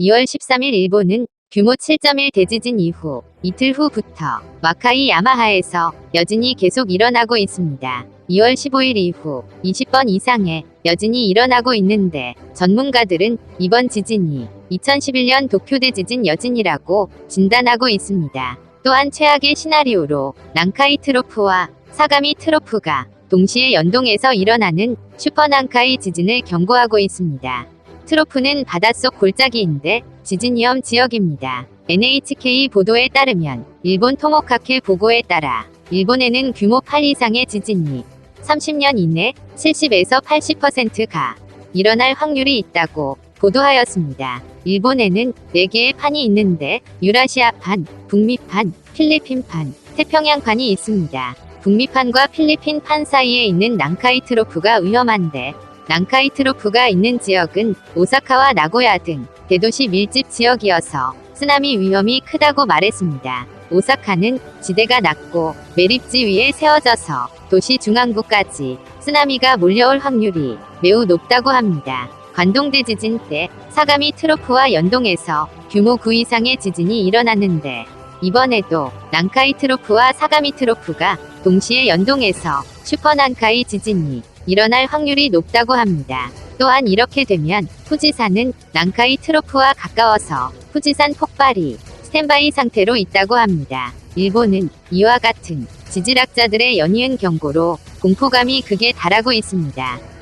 2월 13일 일본은 규모 7.1 대지진 이후 이틀 후부터 와카이 야마하에서 여진이 계속 일어나고 있습니다. 2월 15일 이후 20번 이상의 여진이 일어나고 있는데 전문가들은 이번 지진이 2011년 도쿄 대 지진 여진이라고 진단하고 있습니다. 또한 최악의 시나리오로 난카이 트로프와 사가미 트로프가 동시에 연동해서 일어나는 슈퍼난카이 지진을 경고하고 있습니다. 트로프는 바닷속 골짜기인데 지진 위험 지역입니다. NHK 보도에 따르면 일본 토모카케 보고에 따라 일본에는 규모 8 이상의 지진이 30년 이내 70에서 80%가 일어날 확률이 있다고 보도하였습니다. 일본에는 4개의 판이 있는데 유라시아판, 북미판, 필리핀판, 태평양판이 있습니다. 북미판과 필리핀판 사이에 있는 난카이 트로프가 위험한데 난카이 트로프가 있는 지역은 오사카와 나고야 등 대도시 밀집 지역이어서 쓰나미 위험이 크다고 말했습니다. 오사카는 지대가 낮고 매립지 위에 세워져서 도시 중앙부까지 쓰나미가 몰려올 확률이 매우 높다고 합니다. 관동대 지진 때 사가미 트로프와 연동해서 규모 9 이상의 지진이 일어났는데 이번에도 난카이 트로프와 사가미 트로프가 동시에 연동해서 슈퍼난카이 지진이 일어날 확률이 높다고 합니다. 또한 이렇게 되면 후지산은 난카이 트로프와 가까워서 후지산 폭발이 스탠바이 상태로 있다고 합니다. 일본은 이와 같은 지질학자들의 연이은 경고로 공포감이 극에 달하고 있습니다.